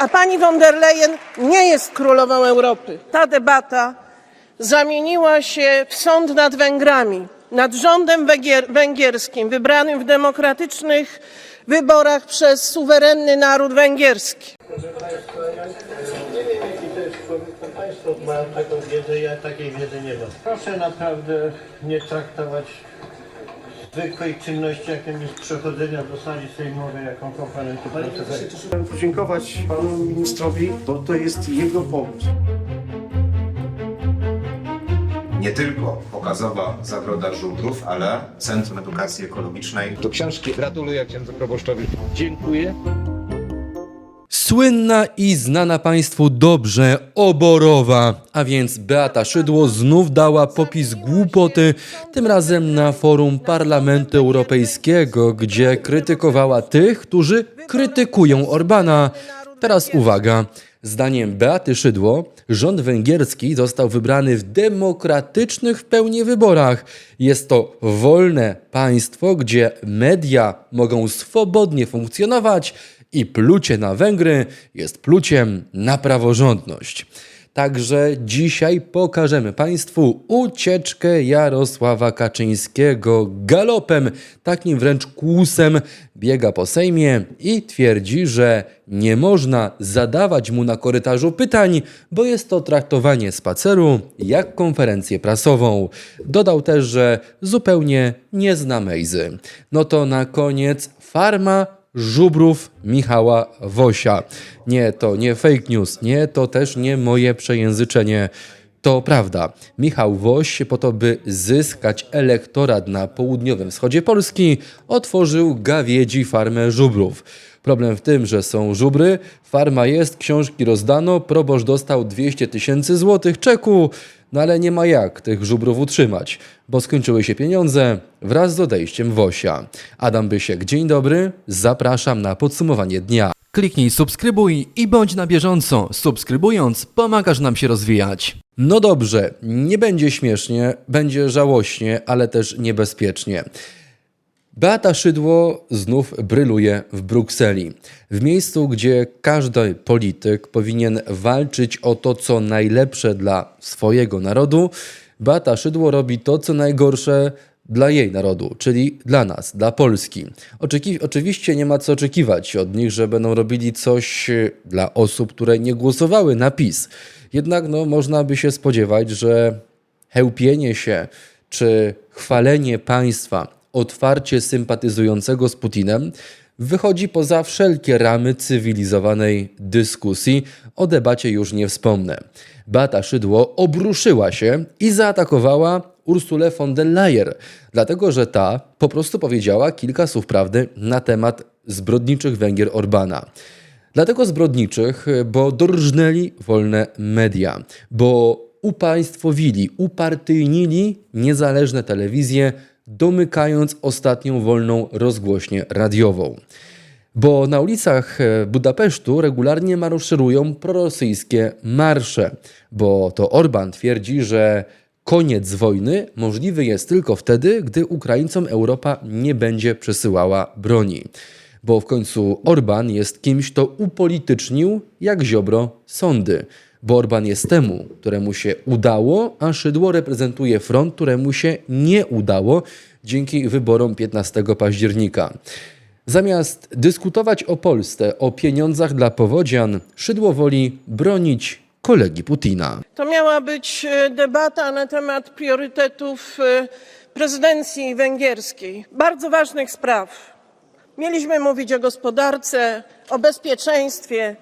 a pani von der Leyen nie jest królową Europy. Ta debata zamieniła się w sąd nad Węgrami, nad rządem węgier- węgierskim wybranym w demokratycznych wyborach przez suwerenny naród węgierski. Proszę nie wiem to jest Państwo mają taką wiedzę, ja takiej wiedzy nie mam. Proszę naprawdę nie traktować zwykłej czynności, jaką jest przechodzenia do sali sejmowej, jaką konferencji prasowej. Chciałem podziękować panu ministrowi, bo to jest jego pomysł. nie tylko pokazowa zagroda żubrów, ale Centrum Edukacji Ekologicznej. do książki. Gratuluję księdzu proboszczowi. Dziękuję. Słynna i znana Państwu dobrze oborowa, a więc Beata Szydło znów dała popis głupoty, tym razem na forum Parlamentu Europejskiego, gdzie krytykowała tych, którzy krytykują Orbana. Teraz uwaga. Zdaniem Beaty Szydło rząd węgierski został wybrany w demokratycznych w pełni wyborach. Jest to wolne państwo, gdzie media mogą swobodnie funkcjonować i plucie na Węgry jest pluciem na praworządność. Także dzisiaj pokażemy Państwu ucieczkę Jarosława Kaczyńskiego galopem, takim wręcz kłusem biega po Sejmie i twierdzi, że nie można zadawać mu na korytarzu pytań, bo jest to traktowanie spaceru jak konferencję prasową. Dodał też, że zupełnie nie zna Mejzy. No to na koniec farma żubrów Michała Wosia. Nie, to nie fake news, nie, to też nie moje przejęzyczenie. To prawda. Michał Woś, po to by zyskać elektorat na południowym wschodzie Polski, otworzył gawiedzi farmę żubrów. Problem w tym, że są żubry, farma jest, książki rozdano, proboszcz dostał 200 tysięcy złotych czeku, no ale nie ma jak tych żubrów utrzymać, bo skończyły się pieniądze wraz z odejściem Wosia. Adam Bysiek, dzień dobry, zapraszam na podsumowanie dnia. Kliknij subskrybuj i bądź na bieżąco. Subskrybując, pomagasz nam się rozwijać. No dobrze, nie będzie śmiesznie, będzie żałośnie, ale też niebezpiecznie. Beata Szydło znów bryluje w Brukseli. W miejscu, gdzie każdy polityk powinien walczyć o to, co najlepsze dla swojego narodu, Beata Szydło robi to, co najgorsze dla jej narodu, czyli dla nas, dla Polski. Oczywiście nie ma co oczekiwać od nich, że będą robili coś e, dla osób, które nie głosowały na PiS. Jednak no, można by się spodziewać, że chełpienie się czy chwalenie państwa otwarcie sympatyzującego z Putinem wychodzi poza wszelkie ramy cywilizowanej dyskusji. O debacie już nie wspomnę. Beata Szydło obruszyła się i zaatakowała Ursulę von der Leyen, dlatego że ta po prostu powiedziała kilka słów prawdy na temat zbrodniczych Węgier Orbana. Dlatego zbrodniczych, bo dorżnęli wolne media, bo upaństwowili, upartyjnili niezależne telewizje, domykając ostatnią wolną rozgłośnię radiową. Bo na ulicach e, Budapesztu regularnie maszerują prorosyjskie marsze, bo to Orban twierdzi, że koniec wojny możliwy jest tylko wtedy, gdy Ukraińcom Europa nie będzie przesyłała broni. Bo w końcu Orban jest kimś, kto upolitycznił jak Ziobro sądy. Bo Orban jest temu, któremu się udało, a Szydło reprezentuje front, któremu się nie udało dzięki wyborom 15 października. Zamiast dyskutować o Polsce, o pieniądzach dla powodzian, Szydło woli bronić kolegi Putina. To miała być e, debata na temat priorytetów e, prezydencji węgierskiej, bardzo ważnych spraw. Mieliśmy mówić o gospodarce, o bezpieczeństwie,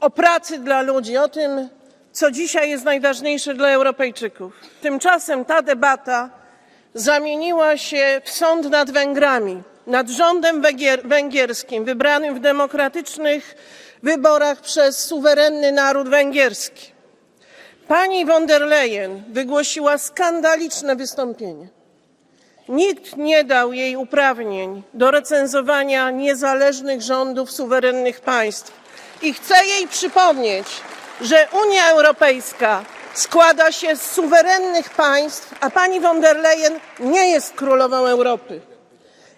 o pracy dla ludzi, o tym, co dzisiaj jest najważniejsze dla Europejczyków. Tymczasem ta debata zamieniła się w sąd nad Węgrami, nad rządem węgier- węgierskim wybranym w demokratycznych wyborach przez suwerenny naród węgierski. Pani von der Leyen wygłosiła skandaliczne wystąpienie. Nikt nie dał jej uprawnień do recenzowania niezależnych rządów suwerennych państw. I chcę jej przypomnieć, że Unia Europejska składa się z suwerennych państw, a pani von der Leyen nie jest królową Europy.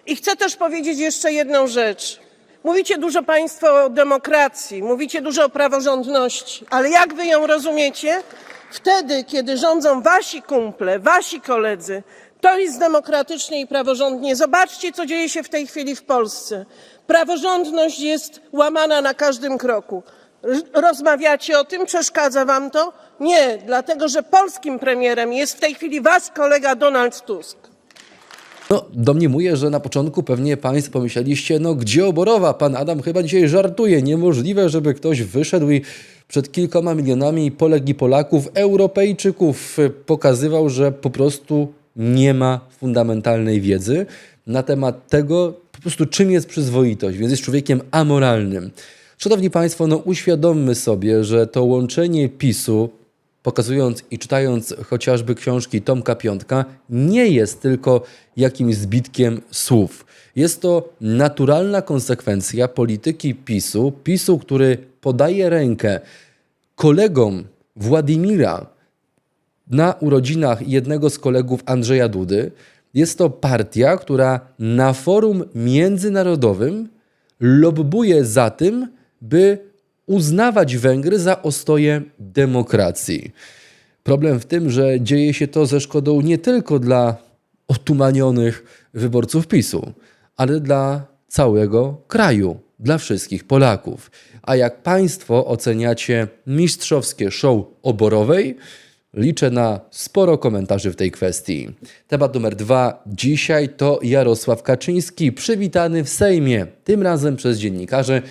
I chcę też powiedzieć jeszcze jedną rzecz. Mówicie dużo Państwo o demokracji, mówicie dużo o praworządności, ale jak Wy ją rozumiecie? Wtedy, kiedy rządzą Wasi kumple, Wasi koledzy, to jest demokratycznie i praworządnie. Zobaczcie, co dzieje się w tej chwili w Polsce. Praworządność jest łamana na każdym kroku. Rozmawiacie o tym? Przeszkadza Wam to? Nie, dlatego że polskim premierem jest w tej chwili Wasz kolega Donald Tusk. No, domniemuję, że na początku pewnie Państwo pomyśleliście, no gdzie oborowa? Pan Adam chyba dzisiaj żartuje. Niemożliwe, żeby ktoś wyszedł i przed kilkoma milionami Polek i Polaków, Europejczyków y, pokazywał, że po prostu nie ma fundamentalnej wiedzy na temat tego, po prostu czym jest przyzwoitość, więc jest człowiekiem amoralnym. Szanowni Państwo, no uświadommy sobie, że to łączenie PiSu pokazując i czytając chociażby książki Tomka Piątka, nie jest tylko jakimś zbitkiem słów. Jest to naturalna konsekwencja polityki PiSu, PiSu, który podaje rękę kolegom Władimira na urodzinach jednego z kolegów Andrzeja Dudy. Jest to partia, która na forum międzynarodowym lobbuje za tym, by uznawać Węgry za ostoję demokracji. Problem w tym, że dzieje się to ze szkodą nie tylko dla otumanionych wyborców PiSu, ale dla całego kraju, dla wszystkich Polaków. A jak Państwo oceniacie mistrzowskie show oborowej, liczę na sporo komentarzy w tej kwestii. Temat numer dwa. Dzisiaj to Jarosław Kaczyński, przywitany w Sejmie, tym razem przez dziennikarzy,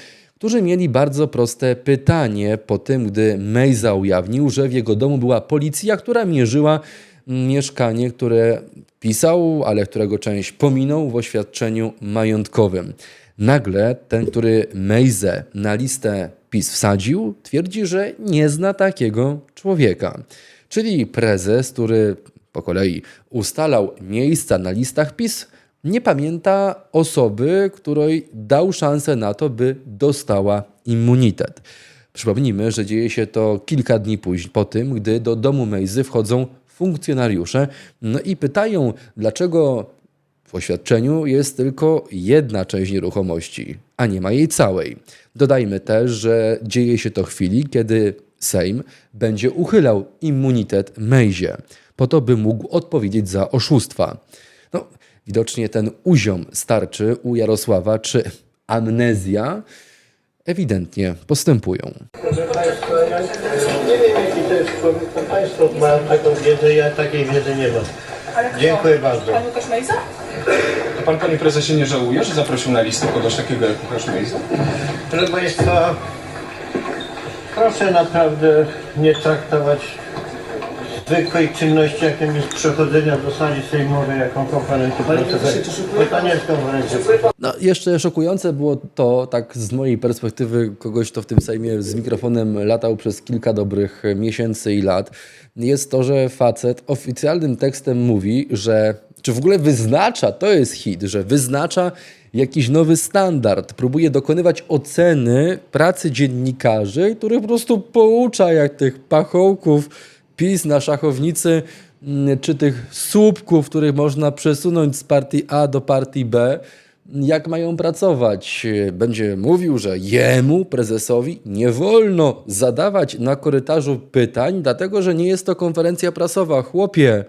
którzy mieli bardzo proste pytanie po tym, gdy Mejza ujawnił, że w jego domu była policja, która mierzyła mieszkanie, które pisał, ale którego część pominął w oświadczeniu majątkowym. Nagle ten, który Mejzę na listę PiS wsadził, twierdzi, że nie zna takiego człowieka. Czyli prezes, który po kolei ustalał miejsca na listach PiS, nie pamięta osoby, której dał szansę na to, by dostała immunitet. Przypomnijmy, że dzieje się to kilka dni później, po tym, gdy do domu Mejzy wchodzą funkcjonariusze no i pytają, dlaczego w oświadczeniu jest tylko jedna część nieruchomości, a nie ma jej całej. Dodajmy też, że dzieje się to chwili, kiedy Sejm będzie uchylał immunitet Mejzie, po to, by mógł odpowiedzieć za oszustwa. Widocznie ten uziom starczy u Jarosława, czy amnezja ewidentnie postępują. Proszę Państwa, ja nie wiem jaki to jest człowiek, to Państwo mają taką wiedzę, ja takiej wiedzy nie mam. Dziękuję bardzo. Pan Łukasz Mejza? To pan, panie prezesie, nie żałuje, że zaprosił na listę kogoś takiego jak Łukasz Mejza? Proszę Państwa, proszę naprawdę nie traktować zwykłej czynności, jaką jest przechodzenia do sali sejmowej, jaką konferencję prasową. To nie jest konferencja. No, jeszcze szokujące było to, tak z mojej perspektywy, kogoś, kto w tym Sejmie z mikrofonem latał przez kilka dobrych miesięcy i lat, jest to, że facet oficjalnym tekstem mówi, że, czy w ogóle wyznacza, to jest hit, że wyznacza jakiś nowy standard, próbuje dokonywać oceny pracy dziennikarzy, których po prostu poucza jak tych pachołków PiS na szachownicy, mm, czy tych słupków, których można przesunąć z partii A do partii B, jak mają pracować. Będzie mówił, że jemu, prezesowi, nie wolno zadawać na korytarzu pytań, dlatego że nie jest to konferencja prasowa. Chłopie,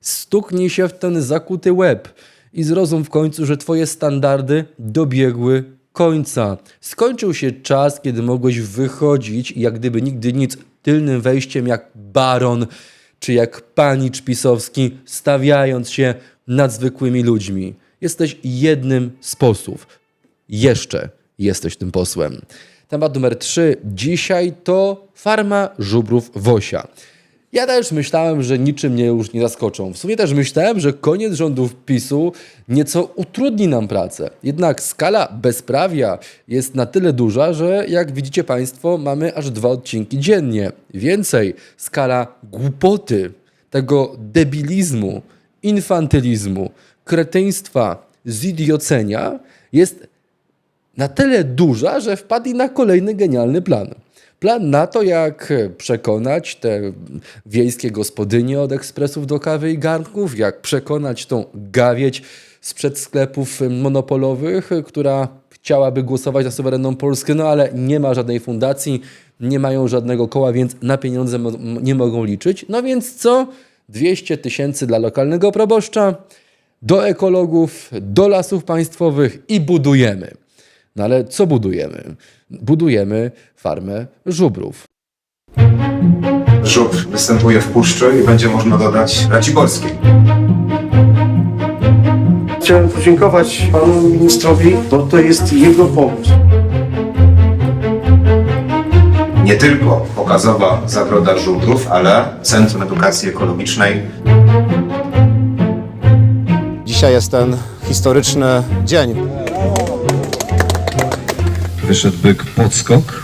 stuknij się w ten zakuty łeb i zrozum w końcu, że twoje standardy dobiegły końca. Skończył się czas, kiedy mogłeś wychodzić jak gdyby nigdy nic tylnym wejściem jak baron czy jak panicz pisowski, stawiając się nad zwykłymi ludźmi. Jesteś jednym z posłów. Jeszcze jesteś tym posłem. Temat numer trzy. Dzisiaj to farma żubrów Wosia. Ja też myślałem, że niczym mnie już nie zaskoczą. W sumie też myślałem, że koniec rządów PiSu nieco utrudni nam pracę. Jednak skala bezprawia jest na tyle duża, że jak widzicie Państwo, mamy aż dwa odcinki dziennie. Więcej, skala głupoty, tego debilizmu, infantylizmu, kretyństwa, zidiocenia jest na tyle duża, że wpadli na kolejny genialny plan. Plan na to, jak przekonać te wiejskie gospodynie od ekspresów do kawy i garnków, jak przekonać tą gawieć sprzed sklepów monopolowych, która chciałaby głosować na suwerenną Polskę, no ale nie ma żadnej fundacji, nie mają żadnego koła, więc na pieniądze mo- nie mogą liczyć. No więc co? 200 tysięcy dla lokalnego proboszcza, do ekologów, do lasów państwowych i budujemy. No ale co budujemy? Budujemy farmę żubrów. Żubr występuje w puszczy i będzie można dodać Raciborskiej. Chciałem podziękować panu ministrowi, bo to jest jego pomysł. Nie tylko pokazowa zagroda żubrów, ale Centrum Edukacji Ekologicznej Dzisiaj jest ten historyczny dzień. Wyszedł byk podskok.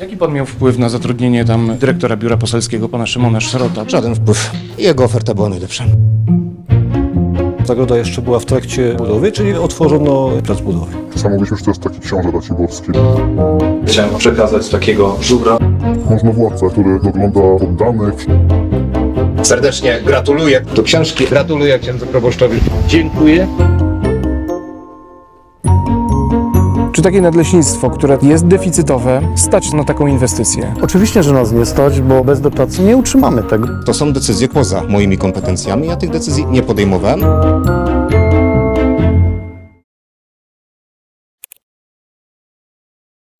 Jaki pan miał wpływ na zatrudnienie tam dyrektora biura poselskiego, pana Szymona Szrota? Żaden wpływ. Jego oferta była najlepsza. Zagroda jeszcze była w trakcie budowy, czyli otworzono plac budowy. Czasami mówiliśmy, że to jest taki książę raciborski. Chciałem przekazać takiego żubra. Można władca, który dogląda poddanych. Serdecznie gratuluję. Do książki gratuluję księdzu proboszczowi. Dziękuję. Czy takie nadleśnictwo, które jest deficytowe, stać na taką inwestycję? Oczywiście, że nas nie stać, bo bez dotacji nie utrzymamy tego. To są decyzje poza moimi kompetencjami. Ja tych decyzji nie podejmowałem.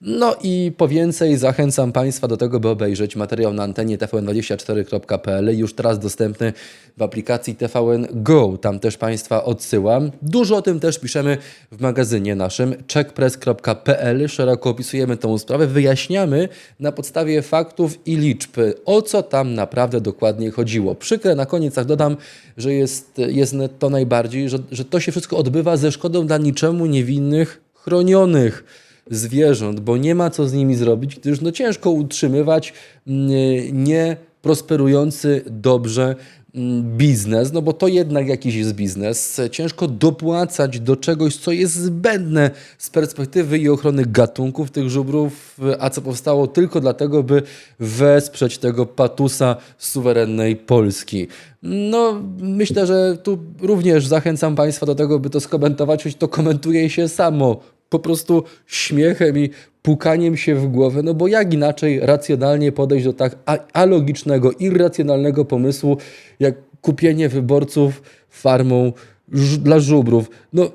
No i po więcej zachęcam Państwa do tego, by obejrzeć materiał na antenie tvn24.pl, już teraz dostępny w aplikacji TVN Go. Tam też Państwa odsyłam. Dużo o tym też piszemy w magazynie naszym checkpress.pl. Szeroko opisujemy tą sprawę, wyjaśniamy na podstawie faktów i liczb, o co tam naprawdę dokładnie chodziło. Przykre na koniec, dodam, że jest, jest to najbardziej, że, że to się wszystko odbywa ze szkodą dla niczemu niewinnych, chronionych zwierząt, bo nie ma co z nimi zrobić, gdyż no ciężko utrzymywać mm, nie prosperujący dobrze mm, biznes, no bo to jednak jakiś jest biznes. Ciężko dopłacać do czegoś, co jest zbędne z perspektywy i ochrony gatunków tych żubrów, a co powstało tylko dlatego, by wesprzeć tego patusa suwerennej Polski. No, myślę, że tu również zachęcam Państwa do tego, by to skomentować, choć to komentuje się samo po prostu śmiechem i pukaniem się w głowę, no bo jak inaczej racjonalnie podejść do tak alogicznego, irracjonalnego pomysłu, jak kupienie wyborców farmą dla żubrów. No,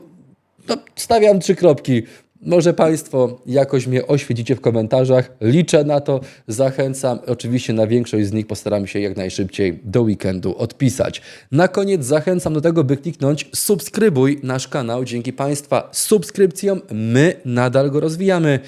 no, stawiam trzy kropki. Może Państwo jakoś mnie oświecicie w komentarzach. Liczę na to, zachęcam. Oczywiście na większość z nich postaram się jak najszybciej do weekendu odpisać. Na koniec zachęcam do tego, by kliknąć subskrybuj nasz kanał. Dzięki Państwa subskrypcjom my nadal go rozwijamy.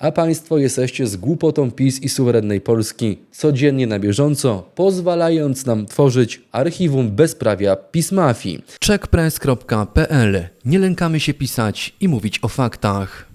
A Państwo jesteście z głupotą PiS i suwerennej Polski codziennie na bieżąco, pozwalając nam tworzyć archiwum bezprawia PiS Mafii. Checkpress.pl Nie lękamy się pisać i mówić o faktach.